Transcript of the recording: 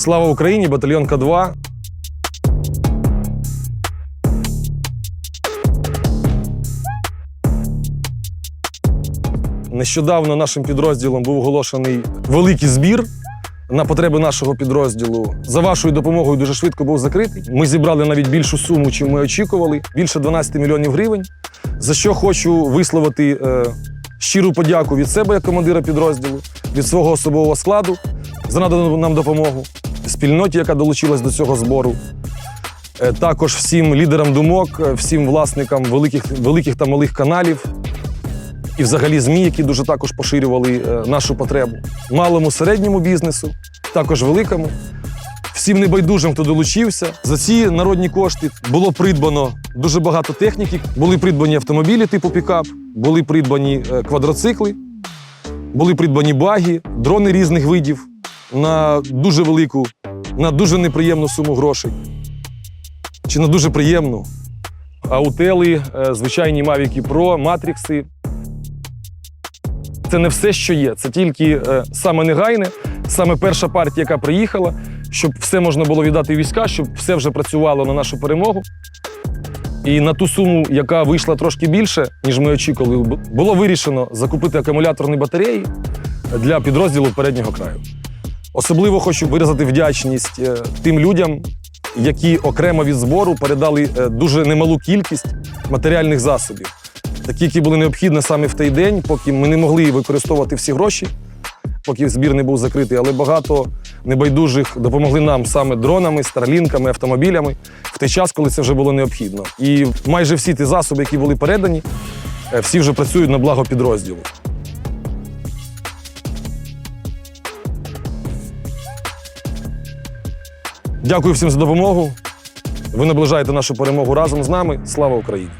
Слава Україні, батальйон К2. Нещодавно нашим підрозділом був оголошений великий збір на потреби нашого підрозділу. За вашою допомогою дуже швидко був закритий. Ми зібрали навіть більшу суму, чим ми очікували більше 12 мільйонів гривень. За що хочу висловити е, щиру подяку від себе як командира підрозділу, від свого особового складу за надану нам допомогу, спільноті, яка долучилась до цього збору. Е, Також всім лідерам думок, е, всім власникам великих, великих та малих каналів і взагалі ЗМІ, які дуже також поширювали е, нашу потребу. Малому середньому бізнесу, також великому. Всім небайдужим, хто долучився. За ці народні кошти було придбано дуже багато техніки. Були придбані автомобілі типу пікап, були придбані квадроцикли, були придбані баги, дрони різних видів на дуже велику, на дуже неприємну суму грошей. Чи на дуже приємну. Аутели, е, звичайні Mavic Pro, матрікси. Це не все, що є. Це тільки е, саме негайне, саме перша партія, яка приїхала, щоб все можна було віддати війська, щоб все вже працювало на нашу перемогу. І на ту суму, яка вийшла трошки більше, ніж ми очікували, було вирішено закупити акумуляторні батареї для підрозділу переднього краю. Особливо хочу виразити вдячність е, тим людям, які окремо від збору передали е, дуже немалу кількість матеріальних засобів, такі, які були необхідні саме в той день, поки ми не могли використовувати всі гроші, поки збір не був закритий, але багато небайдужих допомогли нам саме дронами, старлінками, автомобілями в той час, коли це вже було необхідно. І майже всі ті засоби, які були передані, е, всі вже працюють на благо підрозділу. Дякую всім за допомогу. Ви наближаєте нашу перемогу разом з нами. Слава Україні!